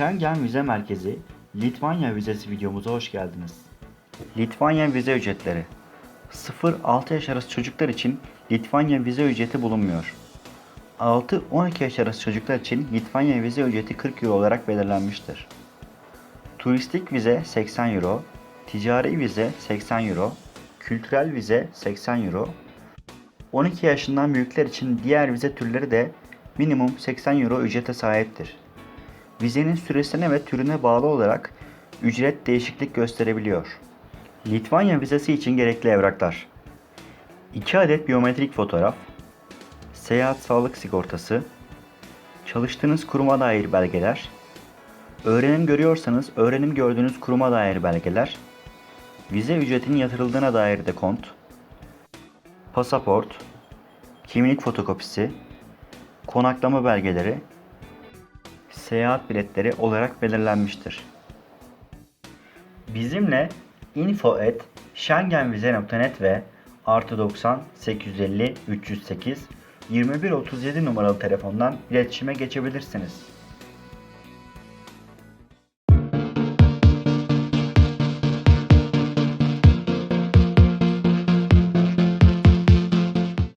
Schengen Vize Merkezi Litvanya vizesi videomuza hoş geldiniz. Litvanya vize ücretleri 0-6 yaş arası çocuklar için Litvanya vize ücreti bulunmuyor. 6-12 yaş arası çocuklar için Litvanya vize ücreti 40 euro olarak belirlenmiştir. Turistik vize 80 euro, ticari vize 80 euro, kültürel vize 80 euro, 12 yaşından büyükler için diğer vize türleri de minimum 80 euro ücrete sahiptir. Vizenin süresine ve türüne bağlı olarak ücret değişiklik gösterebiliyor. Litvanya vizesi için gerekli evraklar 2 adet biyometrik fotoğraf, seyahat sağlık sigortası, çalıştığınız kuruma dair belgeler, öğrenim görüyorsanız öğrenim gördüğünüz kuruma dair belgeler, vize ücretinin yatırıldığına dair de kont, pasaport, kimlik fotokopisi, konaklama belgeleri, seyahat biletleri olarak belirlenmiştir. Bizimle info at schengenvize.net ve artı 90 850 308 2137 numaralı telefondan iletişime geçebilirsiniz.